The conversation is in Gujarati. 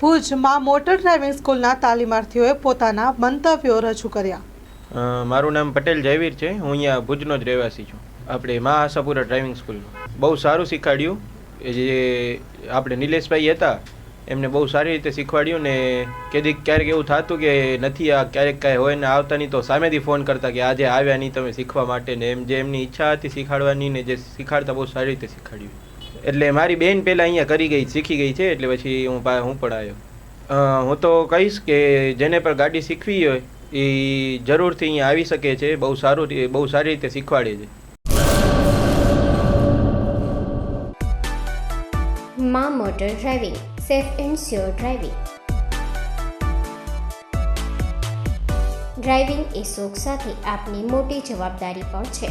ભુજમાં મોટર ડ્રાઇવિંગ સ્કૂલના તાલીમાર્થીઓએ પોતાના મંતવ્યો રજૂ કર્યા. મારું નામ પટેલ જયવીર છે. હું અહીંયા ભુજનો જ રહેવાસી છું. આપણે મા આશાપુરા ડ્રાઇવિંગ સ્કૂલમાં બહુ સારું શીખવાડ્યું. એ જે આપણે નિલેશભાઈ હતા, એમને બહુ સારી રીતે શીખવાડ્યું ને કેદીક ક્યારેક એવું થતું કે નથી આ ક્યારેક કાંઈ હોય ને આવતા નહીં તો સામેથી ફોન કરતા કે આજે આવ્યા નહીં તમે શીખવા માટે ને એમ જે એમની ઈચ્છા હતી શીખવાડવાની ને જે શીખાડતા બહુ સારી રીતે શીખવાડ્યું. એટલે મારી બેન પહેલાં અહીંયા કરી ગઈ, શીખી ગઈ છે, એટલે પછી હું હું પણ આવ્યો. હું તો કહીશ કે જેને પણ ગાડી શીખવી હોય, એ જરૂરથી અહીંયા આવી શકે છે, બહુ સારું બહુ સારી રીતે શીખવાડે છે. માં motor driving, safe and sure driving. Driving એ શોખ સાથે આપની મોટી જવાબદારી પણ છે.